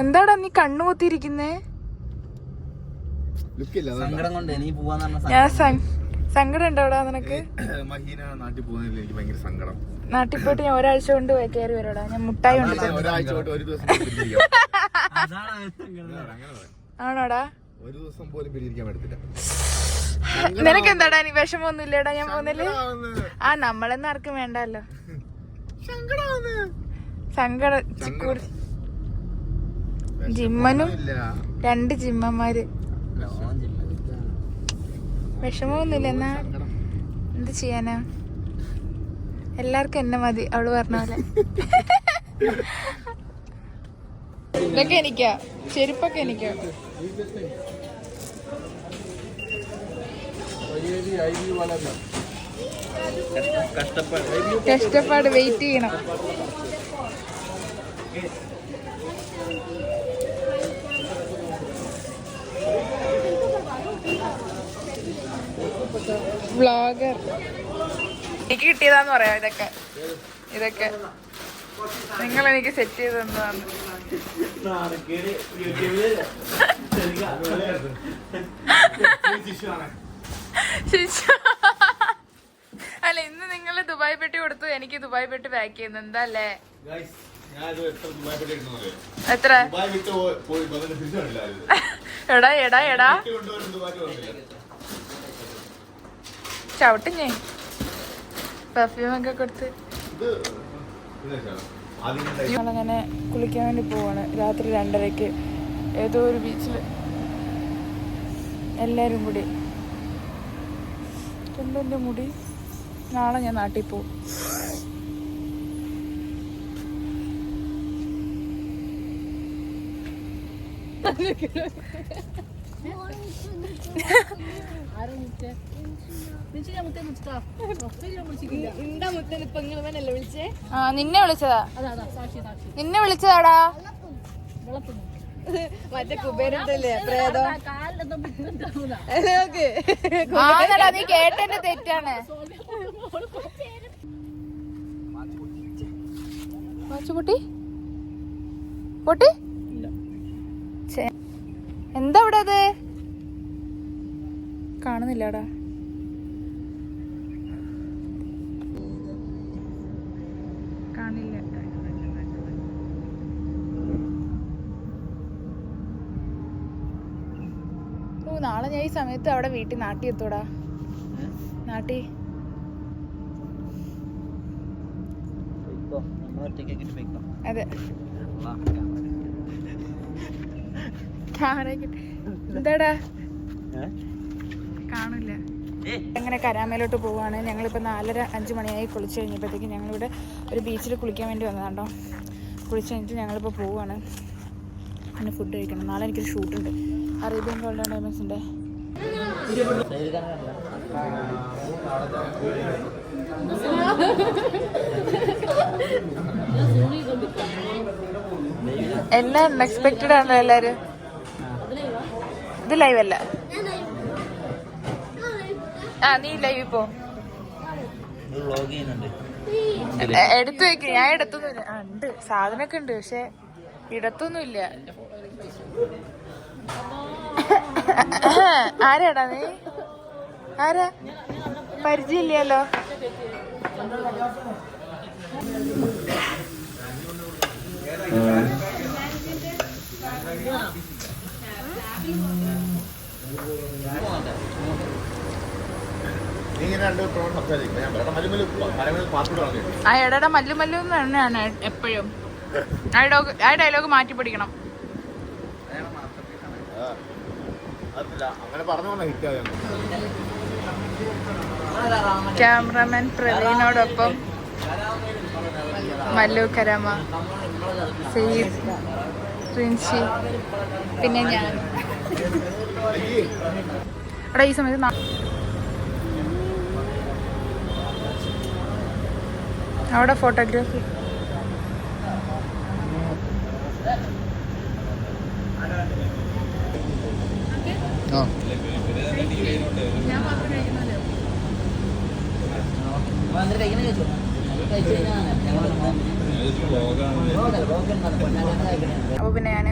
എന്താടാ നീ കണ്ണു പൊത്തിയിരിക്കുന്നേ സങ്കടം കൊണ്ട് പോവാന്ന് ഞാൻ സങ്കടം ഉണ്ടോടാ നിനക്ക്? മഹീന നാട്ടിൽ പോകുന്നതിൽ എനിക്ക് ഭയങ്കര സങ്കടം. നാട്ടിൽ പോയിട്ട് ഞാൻ ഒരാഴ്ച കൊണ്ട് കയറി വരടാ. ഞാൻ മുട്ടായി കൊണ്ട് അതാണ് ഒരാഴ്ച തൊട്ട് ഒരു ദിവസം പോലും അതാണ് സങ്കടം. അങ്ങനെ പറയാം. ആണോടാ? ഒരു ദിവസം പോലും പിരിച്ചിരിക്കാൻ പറ്റത്തില്ല. നിനക്ക് എന്താടാ നീ വിഷമൊന്നും ഇല്ലടാ ഞാൻ പോന്നില്ല ആ നമ്മളെന്ന് ആർക്കും വേണ്ടല്ലോ. സങ്കടം. ജിമ്മനും രണ്ട് ജിമ്മന്മാര്. വിഷമമൊന്നുമില്ല എന്നാ എന്ത് ചെയ്യാനാ? എല്ലാവർക്കും എന്നെ മതി അവൾ പറഞ്ഞ പോലെ. ഇതൊക്കെ എനിക്കാ. ചെരുപ്പൊക്കെ എനിക്കാ. കഷ്ട- കഷ്ടപ്പാട്. കഷ്ടപ്പാട് വെയിറ്റ് ചെയ്യണം. വ്ളോഗർ എനിക്ക് കിട്ടിയതാന്ന് പറയാം ഇതൊക്കെ. ഇതൊക്കെ. നിങ്ങൾ എനിക്ക് സെറ്റ് ചെയ്ത് തന്നതാണ് ശിശു. അല്ല ഇന്ന് നിങ്ങൾ ദുബായ് പെട്ടി കൊടുത്തു എനിക്ക് ദുബായ് പെട്ടി പാക്ക് ചെയ്യുന്നു. എന്താ അല്ലേ എത്ര എടാ എടാ എടുക്കുന്നു ചവിട്ടും ഞാൻ. പെർഫ്യൂം ഒക്കെ കൊടുത്ത്. ഞങ്ങളങ്ങനെ കുളിക്കാൻ വേണ്ടി പോവാണ്. രാത്രി രണ്ടരയ്ക്ക്. ഏതോ ഒരു ബീച്ചിൽ എല്ലാവരും കൂടി. എന്തെന്റെ മുടി? നാളെ ഞാൻ നാട്ടിൽ പോവും. ആ നിന്നെ വിളിച്ചതാ. നിന്നെ വിളിച്ചതാടാ. മറ്റേ കുബേരല്ലേ പ്രേതം? നീ കേട്ടെന്റെ തെറ്റാണ്. വാച്ച് പൊട്ടി? പൊട്ടി ഛെ. എന്താ ഇവിടെ അത് കാണുന്നില്ലടാ. കാണില്ല. ഓ നാളെ ഞാൻ ഈ സമയത്ത് അവിടെ വീട്ടിൽ നാട്ടി എത്തൂടാ. നാട്ടി. അതെ. എന്താടാ? കരാമേലോട്ട് കാണില്ല ഏ, അങ്ങനെ കരാമയിലോട്ട് പോവാണ്? ഞങ്ങളിപ്പോൾ നാലര അഞ്ച് മണിയായി കുളിച്ച് കഴിഞ്ഞപ്പോഴത്തേക്ക് ഞങ്ങളിവിടെ ഒരു ബീച്ചിൽ കുളിക്കാൻ വേണ്ടി വന്നതാണ്ടോ? കുളിച്ച് കഴിഞ്ഞിട്ട് ഞങ്ങളിപ്പോൾ പോവാണ്. പിന്നെ ഫുഡ് കഴിക്കണം. നാളെ എനിക്കൊരു ഷൂട്ടുണ്ട്. Arabian golden ഡയമണ്ട്സിന്റെ. എല്ലാം അൺഎക്സ്പെക്റ്റഡ് ആണല്ലോ എല്ലാവരും ഇത് ലൈവ് അല്ല. ആ നീ ലൈവ് പോ. എടുത്തു വെക്ക്. ഞാൻ എടുത്തൊന്നുമില്ല ആ ഉണ്ട്. സാധനമൊക്കെ ഉണ്ട്. പക്ഷെ ഇടത്തൊന്നുമില്ല ആരാടാ നീ? ആരാ? പരിചയമില്ലല്ലോ. ഇങ്ങനെ ആ മല്ലു മല്ലു തന്നെയാണ് എപ്പോഴും. ആ ആ ഡയലോഗ് മാറ്റി പിടിക്കണം. ക്യാമറമാൻ പ്രവീണോടൊപ്പം മല്ലു കരമ സെയ്ദ് പിന്നെ ഞാൻ. എടാ ഈ സമയത്ത് അവിടെ ഫോട്ടോഗ്രാഫി അപ്പൊ പിന്നെ ഞാൻ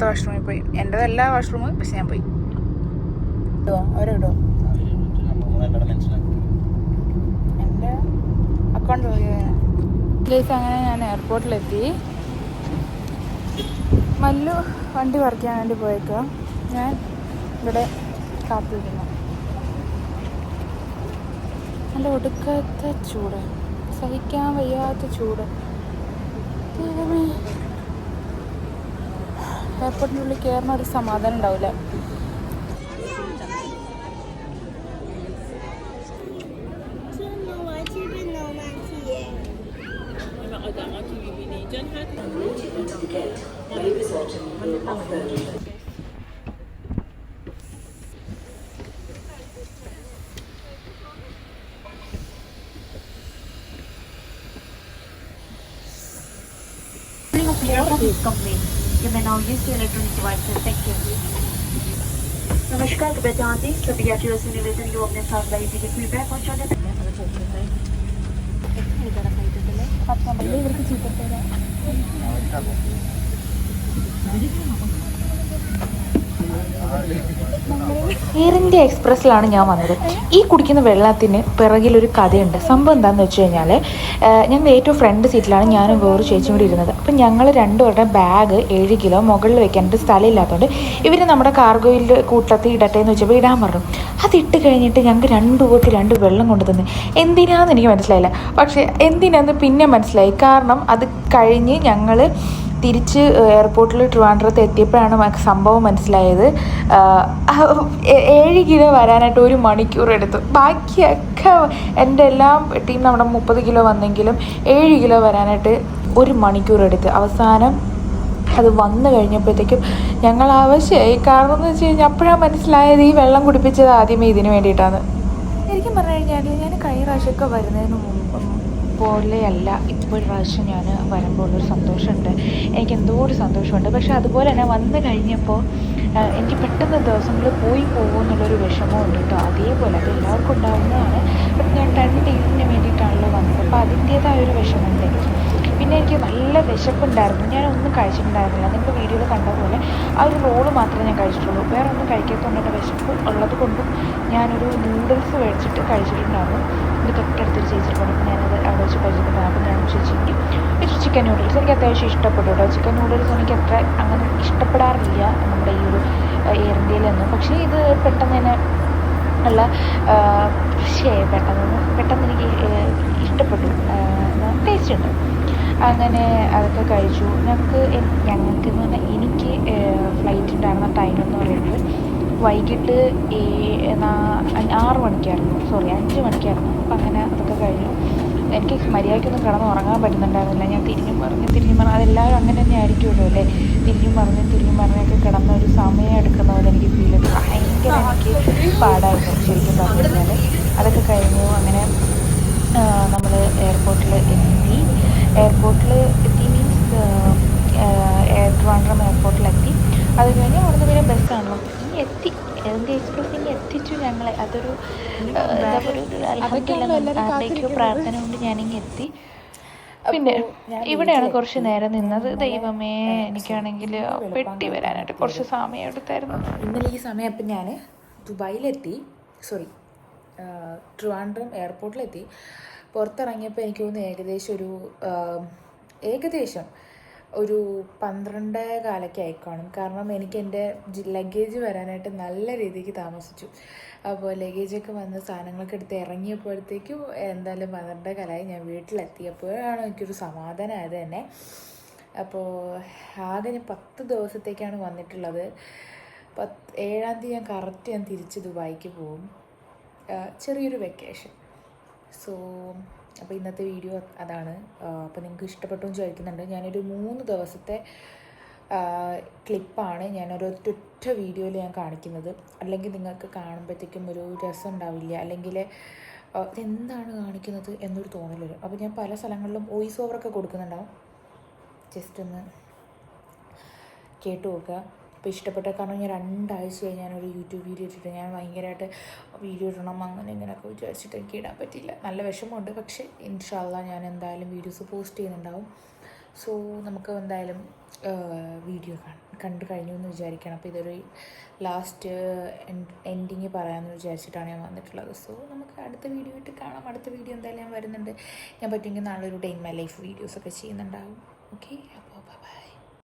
അപ്പുറത്തെ വാഷ്റൂമിൽ പോയി. എന്റെതല്ല വാഷ്റൂം പക്ഷെ ഞാൻ പോയി. ഇടുവോ അവരിടുവോ എന്റെ അക്കൗണ്ട് പ്ലേസ് അങ്ങനെ ഞാൻ എയർപോർട്ടിലെത്തി മല്ലു വണ്ടി വർക്ക് ചെയ്യാൻ വേണ്ടി പോയേക്കുക ഞാൻ ഇവിടെ കാത്തിരിക്കുന്നു നല്ല ഒടുക്കത്തെ ചൂട്. സഹിക്കാൻ വയ്യാത്ത ചൂട്. ദൈവമേ. എയർപോർട്ടിന്റെ ഉള്ളിൽ കയറുന്ന ഒരു സമാധാനം ഉണ്ടാവില്ല of your service complaint. You may now use your electronic devices. Thank you. नमस्कार, कृपया ध्यान दें, सभी यात्रियों से निवेदन, जो अपने साथ लाई थी कृपया पहुँचाने आपका मल्ले वर्ग चीज़ करते हैं എയർ ഇന്ത്യ എക്സ്പ്രസ്സിലാണ് ഞാൻ വന്നത്. ഈ കുടിക്കുന്ന വെള്ളത്തിന് പിറകിലൊരു കഥയുണ്ട്. സംഭവം എന്താണെന്ന് വെച്ച് കഴിഞ്ഞാൽ ഞങ്ങൾ ഏറ്റവും ഫ്രണ്ട് സീറ്റിലാണ് ഞാനും വേറൊരു ചേച്ചിയും കൂടി ഇരുന്നത്. അപ്പം ഞങ്ങൾ രണ്ടുപേരുടെ ബാഗ് ഏഴ് കിലോ മുകളിൽ വെക്കാനായിട്ട് സ്ഥലമില്ലാത്തതുകൊണ്ട് ഇവർ നമ്മുടെ കാർഗോയിൽ കൂട്ടത്തിൽ ഇടട്ടെ എന്ന് വെച്ചപ്പോൾ ഇടാൻ പറഞ്ഞു. അത് ഇട്ട് കഴിഞ്ഞിട്ട് ഞങ്ങൾക്ക് രണ്ട് കൂട്ടി രണ്ട് വെള്ളം കൊണ്ടു തന്നെ. എന്തിനാന്ന് എനിക്ക് മനസ്സിലായില്ല. പക്ഷേ എന്തിനാന്ന് പിന്നെ മനസ്സിലായി. കാരണം അത് കഴിഞ്ഞ് ഞങ്ങൾ തിരിച്ച് എയർപോർട്ടിൽ ട്രിവാൻഡ്രത്ത് എത്തിയപ്പോഴാണ് സംഭവം മനസ്സിലായത്. ഏഴ് കിലോ വരാനായിട്ട് ഒരു മണിക്കൂർ എടുത്തു. ബാക്കിയൊക്കെ എന്റെ എല്ലാം ടീം നമ്മുടെ മുപ്പത് കിലോ വന്നെങ്കിലും ഏഴ് കിലോ വരാനായിട്ട് ഒരു മണിക്കൂർ എടുത്ത്. അവസാനം അത് വന്നു കഴിഞ്ഞപ്പോഴത്തേക്കും ഞങ്ങൾ ആവശ്യമായി. കാരണം എന്ന് വെച്ച് കഴിഞ്ഞാൽ അപ്പോഴാണ് മനസ്സിലായത് ഈ വെള്ളം കുടിപ്പിച്ചത് ആദ്യമേ ഇതിന് വേണ്ടിയിട്ടാണ്. ശരിക്കും പറഞ്ഞു കഴിഞ്ഞാൽ ഞാൻ കഴിഞ്ഞ പ്രാവശ്യമൊക്കെ വരുന്നതിന് മുമ്പ് പോലെയല്ല ഇപ്പോൾ പ്രാവശ്യം ഞാൻ വരുമ്പോൾ ഉള്ളൊരു സന്തോഷമുണ്ട്. എനിക്ക് എന്തോ ഒരു സന്തോഷമുണ്ട്. പക്ഷേ അതുപോലെ തന്നെ വന്നു കഴിഞ്ഞപ്പോൾ എനിക്ക് പെട്ടെന്ന് ദിവസങ്ങളിൽ പോയി പോകുമെന്നുള്ളൊരു വിഷമമുണ്ട് കേട്ടോ. അതേപോലെ അത് എല്ലാവർക്കും ഉണ്ടാകുന്നതാണ് ബട്ട് ഞാൻ ടെൻ ഡേയ്സിന് വേണ്ടിയിട്ടാണല്ലോ വന്നത്. അപ്പോൾ അതിന്റേതായ ഒരു വിഷമമുണ്ട്. എനിക്ക് പിന്നെ എനിക്ക് നല്ല വിശപ്പുണ്ടായിരുന്നു. ഞാൻ ഒന്നും കഴിച്ചിട്ടുണ്ടായിരുന്നില്ല. നിങ്ങൾ വീഡിയോയിൽ കണ്ട പോലെ ആ ഒരു റോൾ മാത്രമേ ഞാൻ കഴിച്ചിട്ടുള്ളൂ. വേറെ ഒന്നും കഴിക്കാത്തതുകൊണ്ടുള്ള വിശപ്പ് ഉള്ളത് കൊണ്ടും ഞാനൊരു നൂഡിൽസ് മേടിച്ചിട്ട് കഴിച്ചിട്ടുണ്ടായിരുന്നു. ഇത് തൊട്ടടുത്തൊരു ചേച്ചി കൊടുക്കും കഴിച്ചിട്ടുണ്ടായിരുന്നു അപ്പോൾ ഞാൻ ചേച്ചിക്ക് ഒരു ചിക്കൻ നൂഡിൽസ് എനിക്ക് അത്യാവശ്യം ഇഷ്ടപ്പെട്ടു കേട്ടോ ചിക്കൻ നൂഡിൽസ് എനിക്ക് അത്ര അങ്ങനെ ഇഷ്ടപ്പെടാറില്ല നമ്മുടെ ഈ ഒരു എയർ ഇന്ത്യയിലൊന്നും പക്ഷേ ഇത് പെട്ടെന്ന് തന്നെ ഉള്ള പെട്ടെന്ന് പെട്ടെന്ന് എനിക്ക് ഇഷ്ടപ്പെട്ടു. ടേസ്റ്റ് ഉണ്ട്. അങ്ങനെ അതൊക്കെ കഴിച്ചു. ഞങ്ങൾക്ക് ഞങ്ങൾക്ക് എന്ന് പറഞ്ഞാൽ എനിക്ക് ഫ്ലൈറ്റ് ഉണ്ടായിരുന്ന ടൈം എന്ന് പറയുന്നത് വൈകിട്ട് ഏ- ആറ് മണിക്കായിരുന്നു. സോറി അഞ്ച് മണിക്കായിരുന്നു. അപ്പം അങ്ങനെ അതൊക്കെ കഴിഞ്ഞു. എനിക്ക് മര്യാദയ്ക്കൊന്നും കിടന്ന് ഉറങ്ങാൻ പറ്റുന്നുണ്ടായിരുന്നില്ല. ഞാൻ തിരിഞ്ഞും പറഞ്ഞ് തിരിഞ്ഞും പറഞ്ഞ് അതെല്ലാവരും അങ്ങനെ തന്നെ ആയിരിക്കുമല്ലോ അല്ലേ? തിരിഞ്ഞും പറഞ്ഞ് തിരിഞ്ഞും പറഞ്ഞൊക്കെ കിടന്ന ഒരു സമയം എടുക്കുന്ന പോലെ എനിക്ക് ഫീൽ ചെയ്തു. ഭയങ്കര എനിക്ക് പാടായിരുന്നു ശരിക്കും പറഞ്ഞു കഴിഞ്ഞാൽ അതൊക്കെ കഴിഞ്ഞു. അങ്ങനെ നമ്മൾ എയർപോർട്ടിൽ എത്തി. എയർപോർട്ടിൽ എത്തി മീൻസ് ട്രിവാൻഡ്രം എയർപോർട്ടിലെത്തി അത് കഴിഞ്ഞ് അവിടുന്ന് പിന്നെ ബസ്സാണല്ലോ ഇനി എത്തി എക്സ്പ്രസ് എത്തിച്ചു ഞങ്ങളെ. അതൊരു എന്താ പറയുക പ്രാർത്ഥന കൊണ്ട് ഞാനിങ്ങ് എത്തി. പിന്നെ ഇവിടെയാണ് കുറച്ച് നേരം നിന്നത്. ദൈവമേ എനിക്കാണെങ്കിൽ പെട്ടി വരാനായിട്ട് കുറച്ച് സമയം എടുത്തായിരുന്നു. ഇന്നലെ ഈ സമയം അപ്പം ഞാൻ ദുബായിലെത്തി. സോറി ട്രിവാൻഡ്രം എയർപോർട്ടിലെത്തി. പുറത്തിറങ്ങിയപ്പോൾ എനിക്ക് തോന്നുന്നു ഏകദേശം ഒരു ഏകദേശം ഒരു പന്ത്രണ്ട് കാലൊക്കെ ആയിക്കാണും കാരണം എനിക്ക് എന്റെ ലഗേജ് വരാനായിട്ട് നല്ല രീതിക്ക് താമസിച്ചു. അപ്പോൾ ലഗേജൊക്കെ വന്ന് സാധനങ്ങളൊക്കെ എടുത്ത് ഇറങ്ങിയപ്പോഴത്തേക്കും എന്തായാലും പന്ത്രണ്ട് കാലമായി ഞാൻ വീട്ടിലെത്തിയപ്പോഴാണ് എനിക്കൊരു സമാധാനമായത് തന്നെ. അപ്പോൾ ആകെ ഞാൻ പത്ത് ദിവസത്തേക്കാണ് വന്നിട്ടുള്ളത്. പത്ത് ഏഴാം തീയതി ഞാൻ കറക്റ്റ് ഞാൻ തിരിച്ച് ദുബായിക്ക് പോകും. ചെറിയൊരു വെക്കേഷൻ സോ അപ്പോൾ ഇന്നത്തെ വീഡിയോ അതാണ്. അപ്പോൾ നിങ്ങൾക്ക് ഇഷ്ടപ്പെട്ടു ചോദിക്കുന്നുണ്ട്. ഞാനൊരു മൂന്ന് ദിവസത്തെ ക്ലിപ്പാണ് ഞാനൊരു ഒറ്റ വീഡിയോയിൽ ഞാൻ കാണിക്കുന്നത്. അല്ലെങ്കിൽ നിങ്ങൾക്ക് കാണുമ്പോഴത്തേക്കും ഒരു രസം ഉണ്ടാവില്ല. അല്ലെങ്കിൽ ഇതെന്താണ് കാണിക്കുന്നത് എന്നൊരു തോന്നൽ വരും. അപ്പോൾ ഞാൻ പല സ്ഥലങ്ങളിലും വോയിസ് ഓവറൊക്കെ കൊടുക്കുന്നുണ്ടാവും. ജസ്റ്റ് ഒന്ന് കേട്ടു നോക്കുക. അപ്പോൾ ഇഷ്ടപ്പെട്ട കാരണം ഞാൻ രണ്ടാഴ്ചയായി ഞാനൊരു യൂട്യൂബ് വീഡിയോ ഇട്ടിട്ട് ഞാൻ ഭയങ്കരമായിട്ട് വീഡിയോ ഇടണം അങ്ങനെ ഇങ്ങനെയൊക്കെ വിചാരിച്ചിട്ട് എനിക്ക് ഇടാൻ പറ്റില്ല നല്ല വിഷമമുണ്ട്. പക്ഷേ ഇൻഷാല്ല ഞാൻ എന്തായാലും വീഡിയോസ് പോസ്റ്റ് ചെയ്യുന്നുണ്ടാവും. സോ നമുക്ക് എന്തായാലും വീഡിയോ കണ്ടു കഴിഞ്ഞു എന്ന് വിചാരിക്കണം. അപ്പോൾ ഇതൊരു ലാസ്റ്റ് എൻഡിങ് പറയാമെന്ന് വിചാരിച്ചിട്ടാണ് ഞാൻ വന്നിട്ടുള്ളത്. സോ നമുക്ക് അടുത്ത വീഡിയോ ഇട്ട് കാണാം. അടുത്ത വീഡിയോ എന്തായാലും ഞാൻ വരുന്നുണ്ട്. ഞാൻ പറ്റുമെങ്കിൽ നാളെ ഒരു ഡേ ഇൻ മൈ ലൈഫ് വീഡിയോസൊക്കെ ചെയ്യുന്നുണ്ടാവും. ഓക്കെ